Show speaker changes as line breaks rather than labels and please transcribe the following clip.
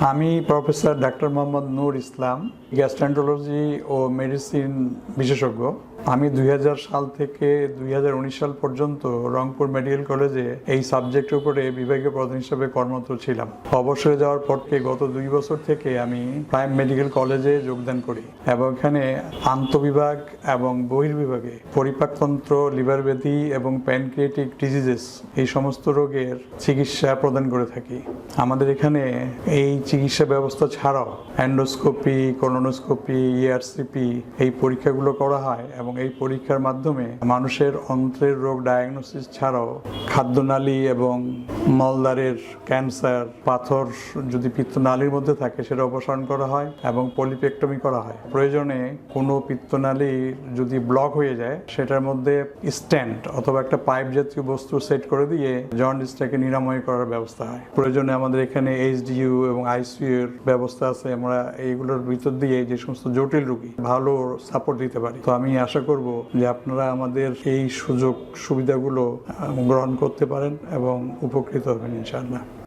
আমি প্রফেসর ডাক্তার মোহাম্মদ নূর ইসলাম গ্যাস্ট্রেন্টোলজি ও মেডিসিন বিশেষজ্ঞ। আমি দুই হাজার সাল থেকে দুই হাজার উনিশ সাল পর্যন্ত রংপুর মেডিকেল কলেজে এই সাবজেক্টের উপরে বিভাগীয় প্রধান হিসেবে কর্মরত ছিলাম। অবসরে যাওয়ার পর থেকে গত দুই বছর থেকে আমি প্রাইম মেডিকেল কলেজে যোগদান করি এবং এখানে আন্তবিভাগ এবং বহির্বিভাগে পরিপাকতন্ত্র, লিভার এবং প্যানক্রিয়েটিক ডিজিজেস এই সমস্ত রোগের চিকিৎসা প্রদান করে থাকি। আমাদের এখানে এই চিকিৎসা ব্যবস্থা ছাড়াও অ্যান্ডোস্কোপি কলোনোস্কোপি ইআরসিপি এই পরীক্ষাগুলো করা হয় এবং এই পরীক্ষার মাধ্যমে মানুষের অন্ত্রের রোগ ডায়াগনোসিস ছাড়াও খাদ্যনালী এবং মলদ্বারের ক্যান্সার, পাথর যদি পিত্তনালীর মধ্যে থাকে সেটা অপসারণ করা হয় এবং পলিপেক্টমি করা হয়। প্রয়োজনে কোনো পিত্তনালী যদি ব্লক হয়ে যায়, সেটার মধ্যে স্ট্যান্ড অথবা একটা পাইপ জাতীয় বস্তু সেট করে দিয়ে জন্ডিসটাকে নিরাময় করার ব্যবস্থা হয়। প্রয়োজনে আমাদের এখানে এইচডিইউ এবং আইসিইউ এর ব্যবস্থা আছে, আমরা এইগুলোর ভিতর দিয়ে যে সমস্ত জটিল রুগী ভালো সাপোর্ট দিতে পারি। তো আমি আশা করব যে আপনারা আমাদের এই সুযোগ সুবিধাগুলো গ্রহণ করতে পারেন এবং উপকৃত হবেন ইনশাআল্লাহ।